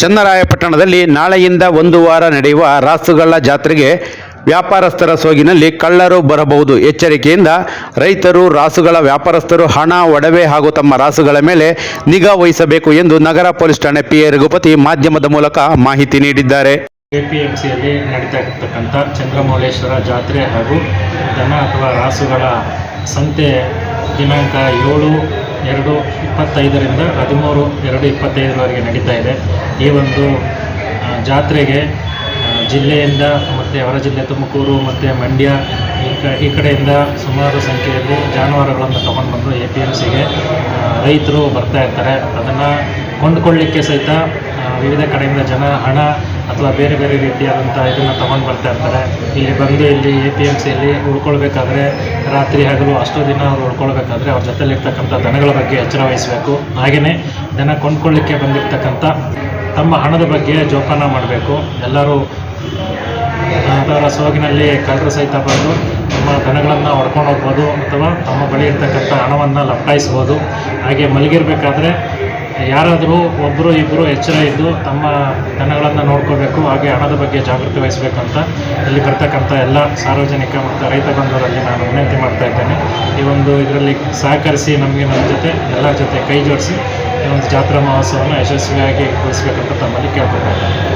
ಚನ್ನರಾಯಪಟ್ಟಣದಲ್ಲಿ ನಾಳೆಯಿಂದ ಒಂದು ವಾರ ನಡೆಯುವ ರಾಸುಗಳ ಜಾತ್ರೆಗೆ ವ್ಯಾಪಾರಸ್ಥರ ಸೋಗಿನಲ್ಲಿ ಕಳ್ಳರು ಬರಬಹುದು. ಎಚ್ಚರಿಕೆಯಿಂದ ರೈತರು ರಾಸುಗಳ ವ್ಯಾಪಾರಸ್ಥರು ಹಣ, ಒಡವೆ ಹಾಗೂ ತಮ್ಮ ರಾಸುಗಳ ಮೇಲೆ ನಿಗಾ ವಹಿಸಬೇಕು ಎಂದು ನಗರ ಪೊಲೀಸ್ ಠಾಣೆ ಪಿ ಎ ರಘುಪತಿ ಮಾಧ್ಯಮದ ಮೂಲಕ ಮಾಹಿತಿ ನೀಡಿದ್ದಾರೆ. ಎಪಿಎಂಸಿಯಲ್ಲಿ ನಡೀತಾ ಇರತಕ್ಕಂಥ ಚಂದ್ರಮೌಳೇಶ್ವರ ಜಾತ್ರೆ ಹಾಗೂ ದನ ಅಥವಾ ರಾಸುಗಳ ಸಂತೆ ದಿನಾಂಕ ಏಳು, ಎರಡು ಇಪ್ಪತ್ತೈದರಿಂದ ಹದಿಮೂರು ಎರಡು ಇಪ್ಪತ್ತೈದರವರೆಗೆ ನಡೀತಾ ಇದೆ. ಈ ಒಂದು ಜಾತ್ರೆಗೆ ಜಿಲ್ಲೆಯಿಂದ ಮತ್ತು ಹೊರ ಜಿಲ್ಲೆ ತುಮಕೂರು ಮತ್ತು ಮಂಡ್ಯ ಈ ಕಡೆಯಿಂದ ಸುಮಾರು ಸಂಖ್ಯೆಯಲ್ಲಿ ಜಾನುವಾರುಗಳನ್ನು ತಗೊಂಡು ಬಂದು ಎ ಪಿ ಎಂ ಸಿಗೆ ರೈತರು ಬರ್ತಾ ಇರ್ತಾರೆ. ಅದನ್ನು ಕೊಂಡುಕೊಳ್ಳಿಕ್ಕೆ ಸಹಿತ ವಿವಿಧ ಕಡೆಯಿಂದ ಜನ ಹಣ ಅಥವಾ ಬೇರೆ ಬೇರೆ ರೀತಿಯಾದಂಥ ಇದನ್ನು ತಗೊಂಡು ಬರ್ತಾ ಇರ್ತಾರೆ. ಇಲ್ಲಿ ಬಂದು ಇಲ್ಲಿ ಎ ಪಿ ಎಂ ಸಿಯಲ್ಲಿ ಉಳ್ಕೊಳ್ಬೇಕಾದ್ರೆ ರಾತ್ರಿ ಹಗಲು ಅಷ್ಟು ದಿನ ಅವ್ರು ಉಳ್ಕೊಳ್ಬೇಕಾದ್ರೆ ಅವ್ರ ಜೊತೆಲಿರ್ತಕ್ಕಂಥ ದನಗಳ ಬಗ್ಗೆ ಎಚ್ಚರ ವಹಿಸಬೇಕು. ಹಾಗೆಯೇ ದನ ಕೊಂಡ್ಕೊಳ್ಳಿಕ್ಕೆ ಬಂದಿರತಕ್ಕಂಥ ತಮ್ಮ ಹಣದ ಬಗ್ಗೆ ಜೋಪಾನ ಮಾಡಬೇಕು. ಎಲ್ಲರೂ ಅದರ ಸೋಗಿನಲ್ಲಿ ಕಳ್ಳರು ಸಹಿತ ಬಂದು ತಮ್ಮ ದನಗಳನ್ನು ಹೊಡ್ಕೊಂಡು ಹೋಗ್ಬೋದು ಅಥವಾ ತಮ್ಮ ಬಳಿ ಇರ್ತಕ್ಕಂಥ ಹಣವನ್ನು ಲಪ್ಟಾಯಿಸ್ಬೋದು. ಹಾಗೆ ಮಲಗಿರಬೇಕಾದ್ರೆ ಯಾರಾದರೂ ಒಬ್ಬರು ಇಬ್ಬರು ಎಚ್ಚರ ಇದ್ದು ತಮ್ಮ ದನಗಳನ್ನು ನೋಡ್ಕೋಬೇಕು, ಹಾಗೆ ಹಣದ ಬಗ್ಗೆ ಜಾಗೃತಿ ವಹಿಸಬೇಕು ಅಂತ ಇಲ್ಲಿ ಬರ್ತಕ್ಕಂಥ ಎಲ್ಲ ಸಾರ್ವಜನಿಕ ಮತ್ತು ರೈತ ಬಂಧುವರಲ್ಲಿ ನಾನು ವಿನಂತಿ ಮಾಡ್ತಾ ಇದ್ದೇನೆ. ಈ ಒಂದು ಇದರಲ್ಲಿ ಸಹಕರಿಸಿ ನಮಗೆ ನಮ್ಮ ಜೊತೆ ಎಲ್ಲರ ಜೊತೆ ಕೈ ಜೋಡಿಸಿ ಈ ಒಂದು ಜಾತ್ರಾ ಮಹೋತ್ಸವವನ್ನು ಯಶಸ್ವಿಯಾಗಿ ಗೊಳಿಸಬೇಕಂತ ತಮ್ಮಲ್ಲಿ ಕೇಳ್ಕೊಳ್ತಾ